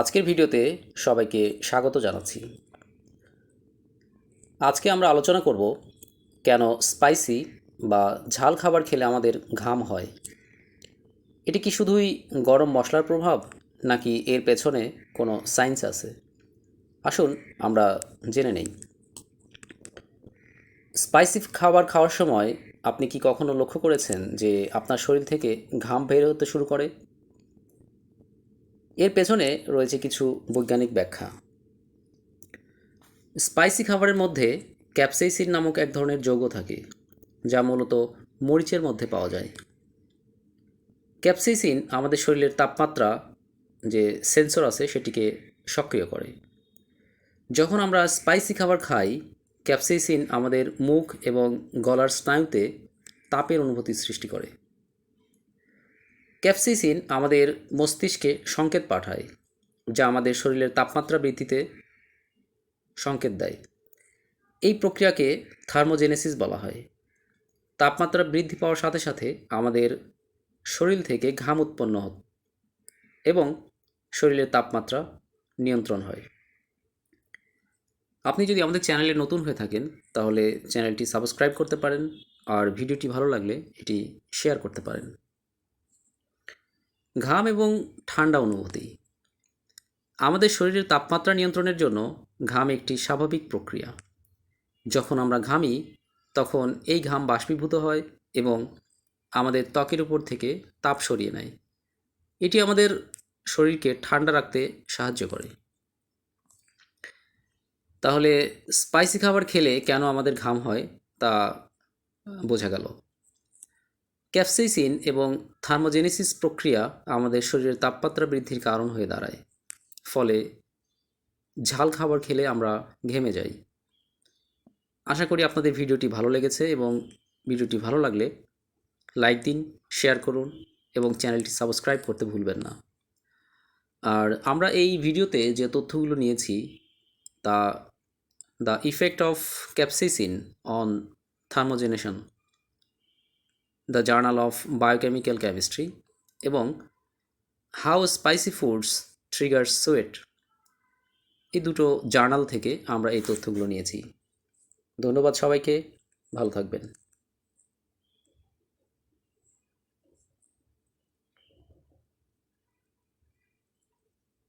আজকের ভিডিওতে সবাইকে স্বাগত জানাচ্ছি। আজকে আমরা আলোচনা করব কেন স্পাইসি বা ঝাল খাবার খেলে আমাদের ঘাম হয়। এটি কি শুধুই গরম মশলার প্রভাব, নাকি এর পেছনে কোনো সায়েন্স আছে? আসুন আমরা জেনে নেই। স্পাইসি খাবার খাওয়ার সময় আপনি কি কখনো লক্ষ্য করেছেন যে আপনার শরীর থেকে ঘাম বের হতে শুরু করে? এর পেছনে রয়েছে কিছু বৈজ্ঞানিক ব্যাখ্যা। স্পাইসি খাবারের মধ্যে ক্যাপসাইসিন নামক এক ধরনের যৌগ থাকে, যা মূলত মরিচের মধ্যে পাওয়া যায়। ক্যাপসাইসিন আমাদের শরীরের তাপমাত্রা যে সেন্সর আছে সেটিকে সক্রিয় করে। যখন আমরা স্পাইসি খাবার খাই, ক্যাপসাইসিন আমাদের মুখ এবং গলার স্নায়ুতে তাপের অনুভূতি সৃষ্টি করে। ক্যাপসাইসিন আমাদের মস্তিষ্কে সংকেত পাঠায়, যা আমাদের শরীরের তাপমাত্রা বৃদ্ধিতে সংকেত দেয়। এই প্রক্রিয়াকে থার্মোজেনেসিস বলা হয়। তাপমাত্রা বৃদ্ধি পাওয়ার সাথে সাথে আমাদের শরীর থেকে ঘাম উৎপন্ন হয় এবং শরীরের তাপমাত্রা নিয়ন্ত্রণ হয়। আপনি যদি আমাদের চ্যানেলে নতুন হয়ে থাকেন, তাহলে চ্যানেলটি সাবস্ক্রাইব করতে পারেন, আর ভিডিওটি ভালো লাগলে এটি শেয়ার করতে পারেন। ঘাম এবং ঠান্ডা অনুভূতি। আমাদের শরীরের তাপমাত্রা নিয়ন্ত্রণের জন্য ঘাম একটি স্বাভাবিক প্রক্রিয়া। যখন আমরা ঘামি, তখন এই ঘাম বাষ্পীভূত হয় এবং আমাদের ত্বকের উপর থেকে তাপ সরিয়ে নেয়। এটি আমাদের শরীরকে ঠান্ডা রাখতে সাহায্য করে। তাহলে স্পাইসি খাবার খেলে কেন আমাদের ঘাম হয় তা বোঝা গেল। ক্যাপসাইসিন এবং থার্মোজেনেসিস প্রক্রিয়া আমাদের শরীরের তাপমাত্রা বৃদ্ধির কারণ হয়ে দাঁড়ায়। ফলে ঝাল খাবার খেলে আমরা ঘেমে যাই। আশা করি আপনাদের ভিডিওটি ভালো লেগেছে এবং ভিডিওটি ভালো লাগলে লাইক দিন, শেয়ার করুন এবং চ্যানেলটি সাবস্ক্রাইব করতে ভুলবেন না। আর আমরা এই ভিডিওতে যে তথ্যগুলো নিয়েছি তা the effect of capsaicin on thermogenesis the journal of biochemical chemistry এবং how spicy foods trigger sweat এই দুটো জার্নাল থেকে আমরা এই তথ্যগুলো নিয়েছি। ধন্যবাদ সবাইকে। ভালো থাকবেন।